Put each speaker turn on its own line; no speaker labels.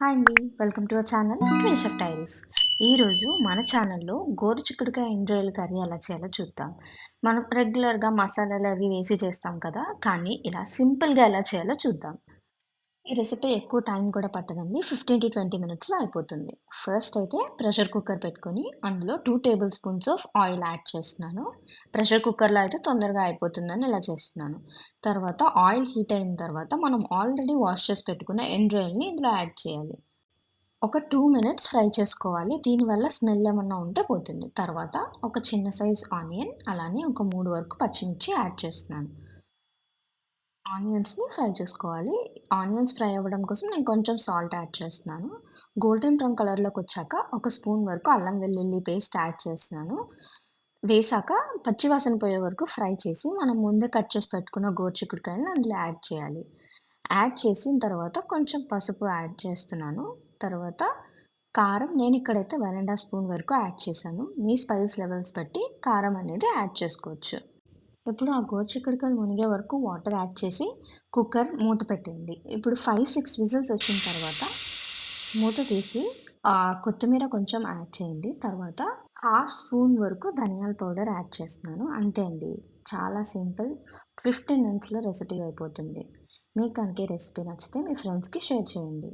Hi అండి. Welcome to our channel రేషక్ టైల్స్. ఈరోజు మన ఛానల్లో గోరు చిక్కుడుకాయ ఎండ్రాయిల్ కర్రీ ఎలా చేయాలో చూద్దాం. మనం రెగ్యులర్గా మసాలాలు అవి వేసి చేస్తాం కదా కానీ ఇలా సింపుల్గా ఎలా చేయాలో చూద్దాం. ఈ రెసిపీ ఎక్కువ టైం కూడా పట్టదండి. ఫిఫ్టీన్ టు ట్వంటీ మినిట్స్లో అయిపోతుంది. ఫస్ట్ అయితే ప్రెషర్ కుక్కర్ పెట్టుకొని అందులో two tablespoons of oil add చేస్తున్నాను. ప్రెషర్ కుక్కర్లో అయితే తొందరగా అయిపోతుందని ఇలా చేస్తున్నాను. తర్వాత ఆయిల్ హీట్ అయిన తర్వాత మనం ఆల్రెడీ వాష్ చేసి పెట్టుకున్న ఎండ్ ఆయిల్ని ఇందులో యాడ్ చేయాలి. ఒక టూ మినిట్స్ ఫ్రై చేసుకోవాలి. దీనివల్ల స్మెల్ ఏమన్నా ఉంటే పోతుంది. తర్వాత ఒక చిన్న సైజ్ ఆనియన్ అలానే ఒక మూడు వరకు పచ్చిమిర్చి యాడ్ చేస్తున్నాను. ఆనియన్స్‌ని ఫ్రై చేసుకోవాలి. ఆనియన్స్ ఫ్రై అవ్వడం కోసం నేను కొంచెం సాల్ట్ యాడ్ చేస్తున్నాను. గోల్డెన్ బ్రౌన్ కలర్‌లోకొచ్చాక ఒక స్పూన్ వరకు అల్లం వెల్లుల్లి పేస్ట్ యాడ్ చేస్తున్నాను. వేసాక పచ్చివాసన పోయే వరకు ఫ్రై చేసి మనం ముందే కట్ చేసి పెట్టుకున్న గోరుచిక్కుడుకాయలని అందులో యాడ్ చేయాలి. యాడ్ చేసిన తర్వాత కొంచెం పసుపు యాడ్ చేస్తున్నాను. తర్వాత కారం నేను ఇక్కడైతే వన్ అండ్ హాఫ్ స్పూన్ వరకు యాడ్ చేశాను. మీ స్పైస్ లెవెల్స్ బట్టి కారం అనేది యాడ్ చేసుకోవచ్చు. ఇప్పుడు ఆ గోరుచిక్కుడుకాయలు మునిగే వరకు వాటర్ యాడ్ చేసి కుక్కర్ మూత పెట్టండి ఇప్పుడు ఫైవ్ సిక్స్ విజిల్స్ వచ్చిన తర్వాత మూత తీసి కొత్తిమీర కొంచెం యాడ్ చేయండి. తర్వాత హాఫ్ స్పూన్ వరకు ధనియాల పౌడర్ యాడ్ చేస్తున్నాను. అంతే అండి. చాలా సింపుల్ ఫిఫ్టీన్ మినిట్స్లో రెసిపీ అయిపోతుంది. మీకు కనుక రెసిపీ నచ్చితే మీ ఫ్రెండ్స్కి షేర్ చేయండి.